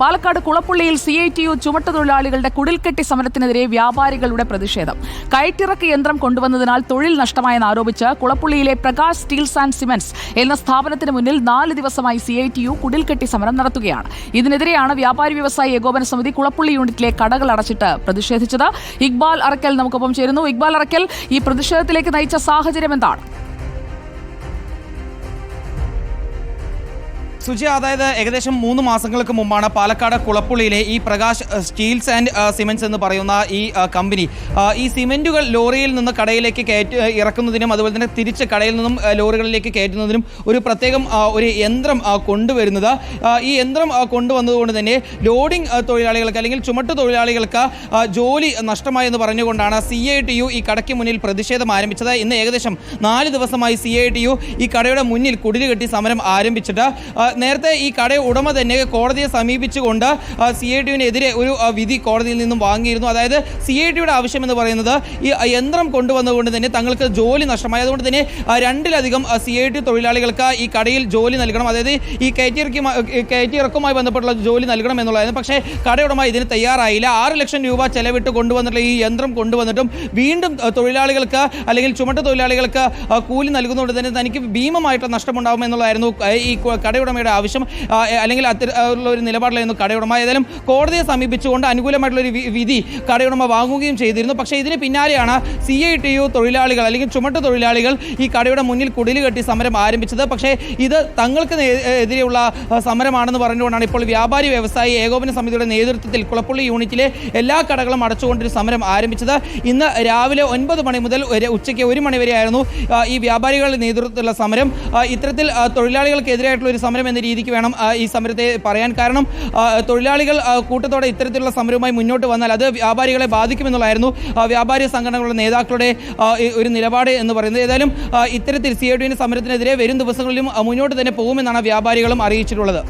പാലക്കാട് കുളപ്പുള്ളിയിൽ C I T U ചുമട്ടുതൊഴിലാളികളുടെ കുടിൽക്കെട്ടി സമരത്തിനെതിരെ വ്യാപാരികളുടെ പ്രതിഷേധം. കയറ്റിറക്ക് യന്ത്രം കൊണ്ടുവന്നതിനാൽ തൊഴിൽ നഷ്ടമായെന്ന് ആരോപിച്ച് കുളപ്പുള്ളിയിലെ പ്രകാശ് സ്റ്റീൽസ് ആൻഡ് സിമെന്റ്സ് എന്ന സ്ഥാപനത്തിന് മുന്നിൽ നാല് ദിവസമായി സി ഐ ടി യു കുടിൽക്കെട്ടി സമരം നടത്തുകയാണ്. ഇതിനെതിരെയാണ് വ്യാപാരി വ്യവസായി ഏകോപന സമിതി കുളപ്പുള്ളി യൂണിറ്റിലെ കടകൾ അടച്ചിട്ട് പ്രതിഷേധിച്ചത്. ഇക്ബാൽ അറക്കൽ നമുക്കൊപ്പം ചേരുന്നു. ഇക്ബാൽ അറക്കൽ ഈ പ്രതിഷേധത്തിലേക്ക് നയിച്ച സാഹചര്യം എന്താണ്? സുജി അതായത് ഏകദേശം മൂന്ന് മാസങ്ങൾക്ക് മുമ്പാണ് പാലക്കാട് കുളപ്പുള്ളിയിലെ ഈ പ്രകാശ് സ്റ്റീൽസ് ആൻഡ് സിമെന്റ്സ് എന്ന് പറയുന്ന ഈ കമ്പനി. ഈ സിമന്റുകൾ ലോറിയിൽ നിന്ന് കടയിലേക്ക് കയറ്റി ഇറക്കുന്നതിനും അതുപോലെ തന്നെ തിരിച്ച് കടയിൽ നിന്നും ലോറികളിലേക്ക് കയറ്റുന്നതിനും ഒരു പ്രത്യേകം ഒരു യന്ത്രം കൊണ്ടുവരുന്നത്. ഈ യന്ത്രം കൊണ്ടുവന്നതുകൊണ്ട് തന്നെ ലോഡിംഗ് തൊഴിലാളികൾക്ക് അല്ലെങ്കിൽ ചുമട്ട് തൊഴിലാളികൾക്ക് ജോലി ജോലി നഷ്ടമായെന്ന് പറഞ്ഞുകൊണ്ടാണ് സി ഐ ടി യു ഈ കടയ്ക്ക് മുന്നിൽ പ്രതിഷേധം ആരംഭിച്ചത്. ഇന്ന് ഏകദേശം നാല് ദിവസമായി സി ഐ ടി യു ഈ കടയുടെ മുന്നിൽ കുടിലുകെട്ടി സമരം ആരംഭിച്ചിട്ട് നേരത്തെ ഈ കട ഉടമ തന്നെ കോടതിയെ സമീപിച്ചുകൊണ്ട് സി ഐ ടിയുവിനെതിരെ ഒരു വിധി കോടതിയിൽ നിന്നും വാങ്ങിയിരുന്നു. അതായത് സി ഐ ടിയുടെ ആവശ്യം എന്ന് പറയുന്നത് ഈ യന്ത്രം കൊണ്ടുവന്നതുകൊണ്ട് തന്നെ തങ്ങൾക്ക് ജോലി നഷ്ടമായി. അതുകൊണ്ട് തന്നെ രണ്ടിലധികം സി ഐ ടി തൊഴിലാളികൾക്ക് ഈ കടയിൽ ജോലി നൽകണം. അതായത് ഈ കയറ്റിറക്കി കയറ്റിയിറക്കുമായി ബന്ധപ്പെട്ടുള്ള ജോലി നൽകണം എന്നുള്ളതായിരുന്നു. പക്ഷേ കടയുടമ ഇതിന് തയ്യാറായില്ല. ആറ് ലക്ഷം രൂപ ചെലവിട്ട് കൊണ്ടുവന്നിട്ടുള്ള ഈ യന്ത്രം കൊണ്ടുവന്നിട്ടും വീണ്ടും തൊഴിലാളികൾക്ക് അല്ലെങ്കിൽ ചുമട്ട് തൊഴിലാളികൾക്ക് കൂലി നൽകുന്നതുകൊണ്ട് തന്നെ തനിക്ക് ഭീമമായിട്ടുള്ള നഷ്ടമുണ്ടാകും എന്നുള്ളതായിരുന്നു ഈ കു- കടയുടമയുടെ ആവശ്യം അല്ലെങ്കിൽ അത്തരത്തിലുള്ള ഒരു നിലപാടിലായിരുന്നു കടയുടമ. ഏതായാലും കോടതിയെ സമീപിച്ചുകൊണ്ട് അനുകൂലമായിട്ടുള്ള ഒരു വിധി കടയുടമ വാങ്ങുകയും ചെയ്തിരുന്നു. പക്ഷേ ഇതിന് പിന്നാലെയാണ് സി ഐ ടി യു തൊഴിലാളികൾ അല്ലെങ്കിൽ ചുമട്ട് തൊഴിലാളികൾ ഈ കടയുടെ മുന്നിൽ കുടിൽ കെട്ടി സമരം ആരംഭിച്ചത്. പക്ഷേ ഇത് തങ്ങൾക്ക് എതിരെയുള്ള സമരമാണെന്ന് പറഞ്ഞുകൊണ്ടാണ് ഇപ്പോൾ വ്യാപാരി വ്യവസായി ഏകോപന സമിതിയുടെ നേതൃത്വത്തിൽ കുളപ്പള്ളി യൂണിറ്റിലെ എല്ലാ കടകളും അടച്ചുകൊണ്ടൊരു സമരം ആരംഭിച്ചത്. ഇന്ന് രാവിലെ ഒൻപത് മണി മുതൽ ഉച്ചയ്ക്ക് ഒരു മണി വരെയായിരുന്നു ഈ വ്യാപാരികളുടെ നേതൃത്വത്തിലുള്ള സമരം. ഇത്തരത്തിൽ തൊഴിലാളികൾക്കെതിരായിട്ടുള്ള ഒരു സമരം എന്ന രീതിക്ക് വേണം ഈ സമരത്തെ പറയാൻ. കാരണം തൊഴിലാളികൾ കൂട്ടത്തോടെ ഇത്തരത്തിലുള്ള സമരവുമായി മുന്നോട്ട് വന്നാൽ അത് വ്യാപാരികളെ ബാധിക്കുമെന്നുള്ളതായിരുന്നു വ്യാപാരി സംഘടനകളുടെ നേതാക്കളുടെ ഒരു നിലപാട് എന്ന് പറയുന്നത്. ഏതായാലും ഇത്തരത്തിൽ സി ഐ ഡിയുടെ സമരത്തിനെതിരെ വരും ദിവസങ്ങളിലും മുന്നോട്ട് തന്നെ പോകുമെന്നാണ് വ്യാപാരികളും അറിയിച്ചിട്ടുള്ളത്.